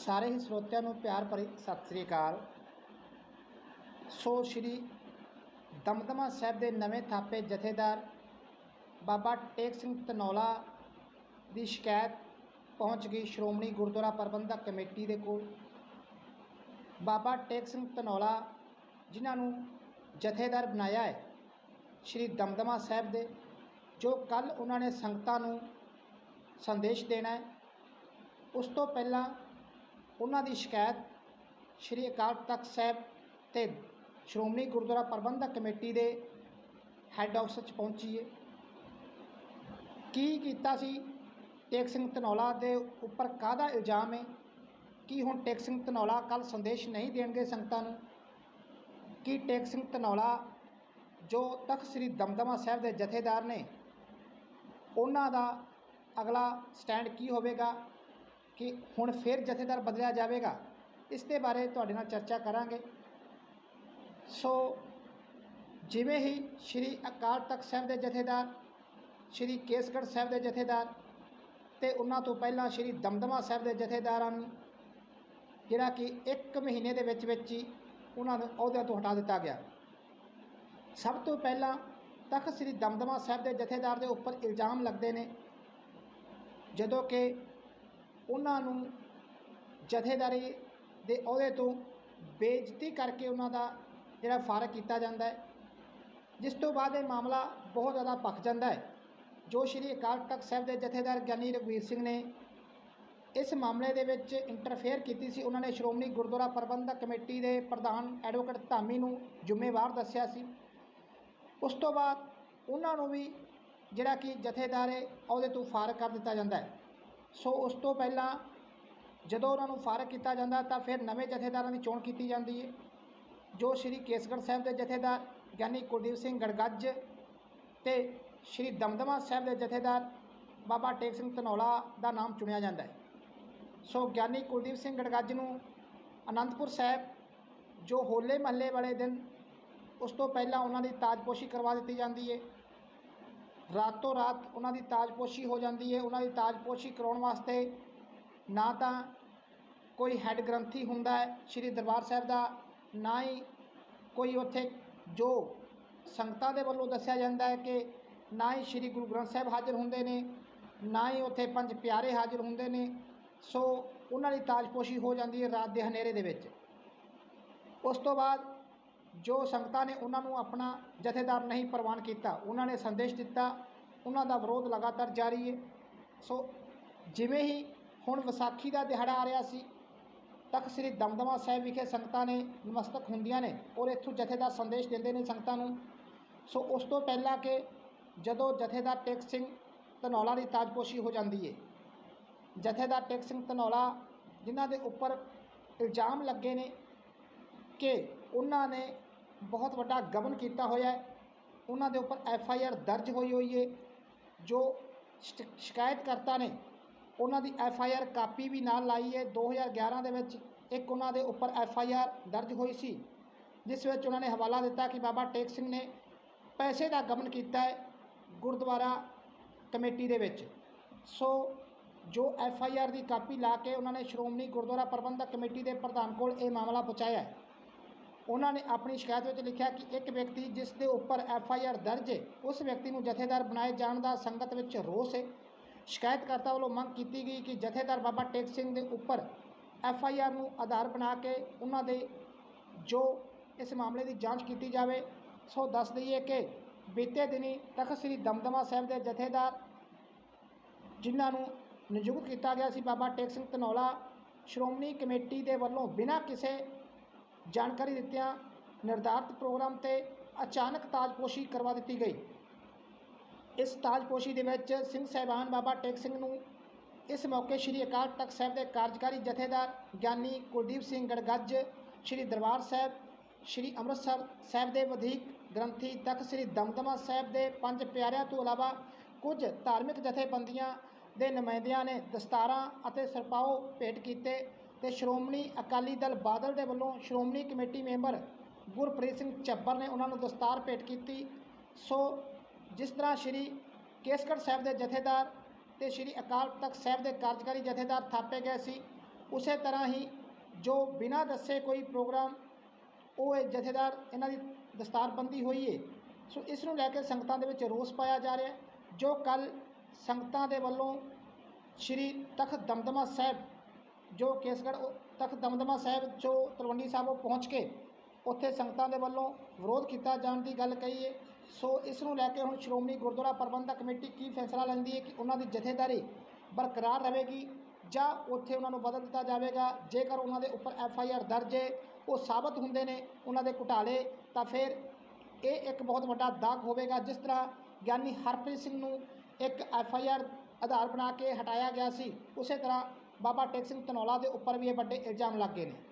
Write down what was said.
ਸਾਰੇ ਹੀ ਸਰੋਤਿਆਂ ਨੂੰ ਪਿਆਰ ਭਰੀ ਸਤਿ ਸ੍ਰੀ ਅਕਾਲ। ਸੋ ਸ਼੍ਰੀ ਦਮਦਮਾ ਸਾਹਿਬ ਦੇ ਨਵੇਂ ਥਾਪੇ ਜਥੇਦਾਰ ਬਾਬਾ ਟੇਕ ਸਿੰਘ ਧਨੌਲਾ ਦੀ ਸ਼ਿਕਾਇਤ ਪਹੁੰਚ ਗਈ ਸ਼੍ਰੋਮਣੀ ਗੁਰਦੁਆਰਾ ਪ੍ਰਬੰਧਕ ਕਮੇਟੀ ਦੇ ਕੋਲ। ਬਾਬਾ ਟੇਕ ਸਿੰਘ ਧਨੌਲਾ ਜਿਨ੍ਹਾਂ ਨੂੰ ਜਥੇਦਾਰ ਬਣਾਇਆ ਹੈ ਸ਼੍ਰੀ ਦਮਦਮਾ ਸਾਹਿਬ ਦੇ, ਜੋ ਕੱਲ ਉਹਨਾਂ ਨੇ ਸੰਗਤਾਂ ਨੂੰ ਸੰਦੇਸ਼ ਦੇਣਾ ਹੈ। ਉਸ ਤੋਂ ਪਹਿਲਾਂ ਉਹਨਾਂ ਦੀ ਸ਼ਿਕਾਇਤ ਸ਼੍ਰੀ ਅਕਾਲ ਤਖਤ ਸਾਹਿਬ ਤੇ ਸ਼੍ਰੋਮਣੀ ਗੁਰਦੁਆਰਾ ਪ੍ਰਬੰਧਕ ਕਮੇਟੀ ਦੇ ਹੈੱਡ ਆਫਿਸ 'ਚ ਪਹੁੰਚੀ ਹੈ ਕੀ ਕੀਤਾ ਸੀ? ਟੇਕ ਸਿੰਘ ਧਨੌਲਾ ਦੇ ਉੱਪਰ ਕਾਹਦਾ ਇਲਜ਼ਾਮ ਹੈ ਕੀ ਹੁਣ ਟੇਕ ਸਿੰਘ ਧਨੌਲਾ ਕੱਲ ਸੰਦੇਸ਼ ਨਹੀਂ ਦੇਣਗੇ ਸੰਗਤਾਂ ਨੂੰ? ਕੀ ਟੇਕ ਸਿੰਘ ਧਨੌਲਾ, ਜੋ ਤਖਤ ਸ੍ਰੀ ਦਮਦਮਾ ਸਾਹਿਬ ਦੇ ਜਥੇਦਾਰ ਨੇ, ਉਹਨਾਂ ਦਾ ਅਗਲਾ ਸਟੈਂਡ ਕੀ ਹੋਵੇਗਾ? ਕਿ ਹੁਣ ਫਿਰ ਜਥੇਦਾਰ ਬਦਲਿਆ ਜਾਵੇਗਾ, ਇਸ ਦੇ ਬਾਰੇ ਤੁਹਾਡੇ ਨਾਲ ਚਰਚਾ ਕਰਾਂਗੇ। ਸੋ ਜਿਵੇਂ ਹੀ ਸ਼੍ਰੀ ਅਕਾਲ ਤਖਤ ਸਾਹਿਬ ਦੇ ਜਥੇਦਾਰ, ਸ਼੍ਰੀ ਕੇਸਗੜ੍ਹ ਸਾਹਿਬ ਦੇ ਜਥੇਦਾਰ ਤੇ ਉਹਨਾਂ ਤੋਂ ਪਹਿਲਾਂ ਸ਼੍ਰੀ ਦਮਦਮਾ ਸਾਹਿਬ ਦੇ ਜਥੇਦਾਰਾਂ ਨੂੰ, ਜਿਹੜਾ ਕਿ ਇੱਕ ਮਹੀਨੇ ਦੇ ਵਿੱਚ ਵਿੱਚ ਹੀ ਉਹਨਾਂ ਨੂੰ ਅਹੁਦਿਆਂ ਤੋਂ ਹਟਾ ਦਿੱਤਾ ਗਿਆ। ਸਭ ਤੋਂ ਪਹਿਲਾਂ ਤਖਤ ਸ੍ਰੀ ਦਮਦਮਾ ਸਾਹਿਬ ਦੇ ਜਥੇਦਾਰ ਦੇ ਉੱਪਰ ਇਲਜ਼ਾਮ ਲੱਗਦੇ ਨੇ, ਜਦੋਂ ਕਿ ਉਹਨਾਂ ਨੂੰ ਜਥੇਦਾਰੀ ਦੇ ਅਹੁਦੇ ਤੋਂ ਬੇਇੱਜ਼ਤੀ ਕਰਕੇ ਉਹਨਾਂ ਦਾ ਜਿਹੜਾ ਫਾਰਗ ਕੀਤਾ ਜਾਂਦਾ ਹੈ, ਜਿਸ ਤੋਂ ਬਾਅਦ ਇਹ ਮਾਮਲਾ ਬਹੁਤ ਜ਼ਿਆਦਾ ਭਖ ਜਾਂਦਾ ਹੈ। ਜੋ ਸ਼੍ਰੀ ਅਕਾਲ ਤਖਤ ਸਾਹਿਬ ਦੇ ਜਥੇਦਾਰ ਗਿਆਨੀ ਰਘਵੀਰ ਸਿੰਘ ਨੇ ਇਸ ਮਾਮਲੇ ਦੇ ਵਿੱਚ ਇੰਟਰਫੇਅਰ ਕੀਤੀ ਸੀ, ਉਹਨਾਂ ਨੇ ਸ਼੍ਰੋਮਣੀ ਗੁਰਦੁਆਰਾ ਪ੍ਰਬੰਧਕ ਕਮੇਟੀ ਦੇ ਪ੍ਰਧਾਨ ਐਡਵੋਕੇਟ ਧਾਮੀ ਨੂੰ ਜ਼ਿੰਮੇਵਾਰ ਦੱਸਿਆ ਸੀ। ਉਸ ਤੋਂ ਬਾਅਦ ਉਹਨਾਂ ਨੂੰ ਵੀ ਜਿਹੜਾ ਕਿ ਜਥੇਦਾਰੇ ਅਹੁਦੇ ਤੋਂ ਫਾਰਗ ਕਰ ਦਿੱਤਾ ਜਾਂਦਾ ਹੈ। ਸੋ ਉਸ ਤੋਂ ਪਹਿਲਾਂ ਜਦੋਂ ਉਹਨਾਂ ਨੂੰ ਫਾਰਗ ਕੀਤਾ ਜਾਂਦਾ ਤਾਂ ਫਿਰ ਨਵੇਂ ਜਥੇਦਾਰਾਂ ਦੀ ਚੋਣ ਕੀਤੀ ਜਾਂਦੀ ਹੈ, ਜੋ ਸ਼੍ਰੀ ਕੇਸਗੜ੍ਹ ਸਾਹਿਬ ਦੇ ਜਥੇਦਾਰ ਗਿਆਨੀ ਕੁਲਦੀਪ ਸਿੰਘ ਗੜਗੱਜ ਤੇ ਸ਼੍ਰੀ ਦਮਦਮਾ ਸਾਹਿਬ ਦੇ ਜਥੇਦਾਰ ਬਾਬਾ ਟੇਕ ਸਿੰਘ ਧਨੌਲਾ ਦਾ ਨਾਮ ਚੁਣਿਆ ਜਾਂਦਾ ਹੈ। ਸੋ ਗਿਆਨੀ ਕੁਲਦੀਪ ਸਿੰਘ ਗੜਗੱਜ ਨੂੰ ਅਨੰਦਪੁਰ ਸਾਹਿਬ, ਜੋ ਹੋਲੇ ਮਹੱਲੇ ਵਾਲੇ ਦਿਨ ਉਸ ਤੋਂ ਪਹਿਲਾਂ ਉਹਨਾਂ ਦੀ ਤਾਜਪੋਸ਼ੀ ਕਰਵਾ ਦਿੱਤੀ ਜਾਂਦੀ ਹੈ। ਰਾਤੋਂ ਰਾਤ ਉਹਨਾਂ ਦੀ ਤਾਜਪੋਸ਼ੀ ਹੋ ਜਾਂਦੀ ਹੈ, ਉਹਨਾਂ ਦੀ ਤਾਜਪੋਸ਼ੀ ਕਰਾਉਣ ਵਾਸਤੇ ਨਾ ਤਾਂ ਕੋਈ ਹੈੱਡ ਗ੍ਰੰਥੀ ਹੁੰਦਾ ਹੈ ਸ਼੍ਰੀ ਦਰਬਾਰ ਸਾਹਿਬ ਦਾ, ਨਾ ਹੀ ਕੋਈ ਉੱਥੇ ਜੋ ਸੰਗਤਾਂ ਦੇ ਵੱਲੋਂ ਦੱਸਿਆ ਜਾਂਦਾ ਹੈ ਕਿ ਨਾ ਹੀ ਸ਼੍ਰੀ ਗੁਰੂ ਗ੍ਰੰਥ ਸਾਹਿਬ ਹਾਜ਼ਰ ਹੁੰਦੇ ਨੇ, ਨਾ ਹੀ ਉੱਥੇ ਪੰਜ ਪਿਆਰੇ ਹਾਜ਼ਰ ਹੁੰਦੇ ਨੇ, ਸੋ ਉਹਨਾਂ ਦੀ ਤਾਜਪੋਸ਼ੀ ਹੋ ਜਾਂਦੀ ਹੈ ਰਾਤ ਦੇ ਹਨੇਰੇ ਦੇ ਵਿੱਚ। ਉਸ ਤੋਂ ਬਾਅਦ ਜੋ ਸੰਗਤਾਂ ਨੇ ਉਹਨਾਂ ਨੂੰ ਆਪਣਾ ਜਥੇਦਾਰ ਨਹੀਂ ਪ੍ਰਵਾਨ ਕੀਤਾ, ਉਹਨਾਂ ਨੇ ਸੰਦੇਸ਼ ਦਿੱਤਾ, ਉਹਨਾਂ ਦਾ ਵਿਰੋਧ ਲਗਾਤਾਰ ਜਾਰੀ ਹੈ ਸੋ ਜਿਵੇਂ ਹੀ ਹੁਣ ਵਿਸਾਖੀ ਦਾ ਦਿਹਾੜਾ ਆ ਰਿਹਾ ਸੀ ਤਖਤ ਸ੍ਰੀ ਦਮਦਮਾ ਸਾਹਿਬ ਵਿਖੇ ਸੰਗਤਾਂ ਨੇ ਨਮਸਤਕ ਹੁੰਦੀਆਂ ਨੇ ਔਰ ਇੱਥੋਂ ਜਥੇਦਾਰ ਸੰਦੇਸ਼ ਦਿੰਦੇ ਨੇ ਸੰਗਤਾਂ ਨੂੰ। ਸੋ ਉਸ ਤੋਂ ਪਹਿਲਾਂ ਕਿ ਜਦੋਂ ਜਥੇਦਾਰ ਟੇਕ ਸਿੰਘ ਧਨੌਲਾ ਦੀ ਤਾਜਪੋਸ਼ੀ ਹੋ ਜਾਂਦੀ ਹੈ ਜਥੇਦਾਰ ਟੇਕ ਸਿੰਘ ਧਨੌਲਾ ਜਿਨ੍ਹਾਂ ਦੇ ਉੱਪਰ ਇਲਜ਼ਾਮ ਲੱਗੇ ਨੇ ਕਿ ਉਹਨਾਂ ਨੇ ਬਹੁਤ ਵੱਡਾ ਗਬਨ ਕੀਤਾ ਹੋਇਆ ਉਹਨਾਂ ਦੇ ਉੱਪਰ ਐਫ ਆਈ ਆਰ ਦਰਜ ਹੋਈ ਹੋਈ ਹੈ। ਜੋ ਸ਼ਿਕਾਇਤਕਰਤਾ ਨੇ ਉਹਨਾਂ ਦੀ ਐਫ ਆਈ ਆਰ ਕਾਪੀ ਵੀ ਨਾਲ ਲਾਈ ਹੈ। 2011 ਦੇ ਵਿੱਚ ਇੱਕ ਉਹਨਾਂ ਦੇ ਉੱਪਰ ਐਫ ਆਈ ਆਰ ਦਰਜ ਹੋਈ ਸੀ। ਜਿਸ ਵਿੱਚ ਉਹਨਾਂ ਨੇ ਹਵਾਲਾ ਦਿੱਤਾ ਕਿ ਬਾਬਾ ਟੇਕ ਸਿੰਘ ਨੇ ਪੈਸੇ ਦਾ ਗਮਨ ਕੀਤਾ ਹੈ ਗੁਰਦੁਆਰਾ ਕਮੇਟੀ ਦੇ ਵਿੱਚ। ਸੋ ਜੋ ਐਫ ਆਈ ਆਰ ਦੀ ਕਾਪੀ ਲਾ ਕੇ ਉਹਨਾਂ ਨੇ ਸ਼੍ਰੋਮਣੀ ਗੁਰਦੁਆਰਾ ਪ੍ਰਬੰਧਕ ਕਮੇਟੀ ਦੇ ਪ੍ਰਧਾਨ ਕੋਲ ਇਹ ਮਾਮਲਾ ਪਹੁੰਚਾਇਆ ਉਹਨਾਂ ਨੇ ਆਪਣੀ ਸ਼ਿਕਾਇਤ ਵਿੱਚ ਲਿਖਿਆ ਕਿ ਇੱਕ ਵਿਅਕਤੀ ਜਿਸ ਦੇ ਉੱਪਰ ਐਫ ਆਈ ਆਰ ਦਰਜ ਹੈ, ਉਸ ਵਿਅਕਤੀ ਨੂੰ ਜਥੇਦਾਰ ਬਣਾਏ ਜਾਣ ਦਾ ਸੰਗਤ ਵਿੱਚ ਰੋਸ ਹੈ। ਸ਼ਿਕਾਇਤਕਰਤਾ ਵੱਲੋਂ ਮੰਗ ਕੀਤੀ ਗਈ ਕਿ ਜਥੇਦਾਰ ਬਾਬਾ ਟੇਕ ਸਿੰਘ ਦੇ ਉੱਪਰ ਐਫ ਆਈ ਆਰ ਨੂੰ ਆਧਾਰ ਬਣਾ ਕੇ ਉਹਨਾਂ ਦੇ ਜੋ ਇਸ ਮਾਮਲੇ ਦੀ ਜਾਂਚ ਕੀਤੀ ਜਾਵੇ। ਸੋ ਦੱਸ ਦਈਏ ਕਿ ਬੀਤੇ ਦਿਨੀ ਤਖਤ ਸ੍ਰੀ ਦਮਦਮਾ ਸਾਹਿਬ ਦੇ ਜਥੇਦਾਰ ਜਿਨ੍ਹਾਂ ਨੂੰ ਨਿਯੁਕਤ ਕੀਤਾ ਗਿਆ ਸੀ, ਬਾਬਾ ਟੇਕ ਸਿੰਘ ਧਨੌਲਾ ਸ਼੍ਰੋਮਣੀ ਕਮੇਟੀ ਦੇ ਵੱਲੋਂ ਬਿਨਾਂ ਕਿਸੇ ਜਾਣਕਾਰੀ ਦਿੱਤਿਆਂ ਨਿਰਧਾਰਤ ਪ੍ਰੋਗਰਾਮ ਤੇ ਅਚਾਨਕ ਤਾਜਪੋਸ਼ੀ ਕਰਵਾ ਦਿੱਤੀ ਗਈ। ਇਸ ਤਾਜਪੋਸ਼ੀ ਦੇ ਵਿੱਚ ਸਿੰਘ ਸਾਹਿਬਾਨ ਬਾਬਾ ਟੇਕ ਸਿੰਘ ਨੂੰ ਇਸ ਮੌਕੇ ਸ੍ਰੀ ਅਕਾਲ ਤਖਤ ਸਾਹਿਬ ਦੇ ਕਾਰਜਕਾਰੀ ਜਥੇਦਾਰ ਗਿਆਨੀ ਕੁਲਦੀਪ ਸਿੰਘ ਗੜਗੱਜ, ਸ੍ਰੀ ਦਰਬਾਰ ਸਾਹਿਬ, ਸ੍ਰੀ ਅੰਮ੍ਰਿਤਸਰ ਸਾਹਿਬ ਦੇ ਵਧੀਕ ਗ੍ਰੰਥੀ ਤਖਤ ਸ੍ਰੀ ਦਮਦਮਾ ਸਾਹਿਬ ਦੇ ਪੰਜ ਪਿਆਰਿਆਂ ਤੋਂ ਇਲਾਵਾ ਕੁਝ ਧਾਰਮਿਕ ਜਥੇਬੰਦੀਆਂ ਦੇ ਨੁਮਾਇੰਦਿਆਂ ਨੇ ਦਸਤਾਰਾਂ ਅਤੇ ਸਰਪਾਓ ਭੇਟ ਕੀਤੇ। ਤੇ ਸ਼੍ਰੋਮਣੀ ਅਕਾਲੀ ਦਲ ਬਾਦਲ ਦੇ ਵੱਲੋਂ ਸ਼੍ਰੋਮਣੀ ਕਮੇਟੀ ਮੈਂਬਰ ਗੁਰਪ੍ਰੀਤ ਸਿੰਘ ਚੱਬਰ ਨੇ ਉਹਨਾਂ ਨੂੰ ਦਸਤਾਰ ਭੇਟ ਕੀਤੀ। ਸੋ ਜਿਸ ਤਰ੍ਹਾਂ ਸ਼੍ਰੀ ਕੇਸਗੜ੍ਹ ਸਾਹਿਬ ਦੇ ਜਥੇਦਾਰ ਤੇ ਸ਼੍ਰੀ ਅਕਾਲ ਤਖਤ ਸਾਹਿਬ ਦੇ ਕਾਰਜਕਾਰੀ ਜਥੇਦਾਰ ਥਾਪੇ ਗਏ ਸੀ, ਉਸੇ ਤਰ੍ਹਾਂ ਹੀ ਜੋ ਬਿਨਾਂ ਦੱਸੇ ਕੋਈ ਪ੍ਰੋਗਰਾਮ ਉਹ ਇਹ ਜਥੇਦਾਰ ਇਹਨਾਂ ਦੀ ਦਸਤਾਰਬੰਦੀ ਹੋਈ ਏ। ਸੋ ਇਸ ਨੂੰ ਲੈ ਕੇ ਸੰਗਤਾਂ ਦੇ ਵਿੱਚ ਰੋਸ ਪਾਇਆ ਜਾ ਰਿਹਾ, ਜੋ ਕੱਲ ਸੰਗਤਾਂ ਦੇ ਵੱਲੋਂ ਸ਼੍ਰੀ ਤਖਤ ਦਮਦਮਾ ਸਾਹਿਬ ਜੋ ਕੇਸਗੜ੍ਹ ਉਹ ਤਖਤ ਦਮਦਮਾ ਸਾਹਿਬ ਜੋ ਤਲਵੰਡੀ ਸਾਹਿਬ ਉਹ ਪਹੁੰਚ ਕੇ ਉੱਥੇ ਸੰਗਤਾਂ ਦੇ ਵੱਲੋਂ ਵਿਰੋਧ ਕੀਤਾ ਜਾਣ ਦੀ ਗੱਲ ਕਹੀ ਹੈ ਸੋ ਇਸ ਨੂੰ ਲੈ ਕੇ ਹੁਣ ਸ਼੍ਰੋਮਣੀ ਗੁਰਦੁਆਰਾ ਪ੍ਰਬੰਧਕ ਕਮੇਟੀ ਕੀ ਫੈਸਲਾ ਲੈਂਦੀ ਹੈ ਕਿ ਉਹਨਾਂ ਦੀ ਜਥੇਦਾਰੀ ਬਰਕਰਾਰ ਰਹੇਗੀ ਜਾਂ ਉੱਥੇ ਉਹਨਾਂ ਨੂੰ ਬਦਲ ਦਿੱਤਾ ਜਾਵੇਗਾ? ਜੇਕਰ ਉਹਨਾਂ ਦੇ ਉੱਪਰ ਐਫ ਆਈ ਆਰ ਦਰਜ ਹੈ ਉਹ ਸਾਬਤ ਹੁੰਦੇ ਨੇ ਉਹਨਾਂ ਦੇ ਘੁਟਾਲੇ, ਤਾਂ ਫਿਰ ਇਹ ਇੱਕ ਬਹੁਤ ਵੱਡਾ ਦਾਗ ਹੋਵੇਗਾ, ਜਿਸ ਤਰ੍ਹਾਂ ਗਿਆਨੀ ਹਰਪ੍ਰੀਤ ਸਿੰਘ ਨੂੰ ਇੱਕ ਐਫ ਆਈ ਆਰ ਆਧਾਰ ਬਣਾ ਕੇ ਹਟਾਇਆ ਗਿਆ ਸੀ। ਉਸੇ ਤਰ੍ਹਾਂ ਬਾਬਾ ਟੇਕ ਸਿੰਘ ਧਨੌਲਾ ਦੇ ਉੱਪਰ ਵੀ ਇਹ ਵੱਡੇ ਇਲਜ਼ਾਮ ਲੱਗੇ ਨੇ।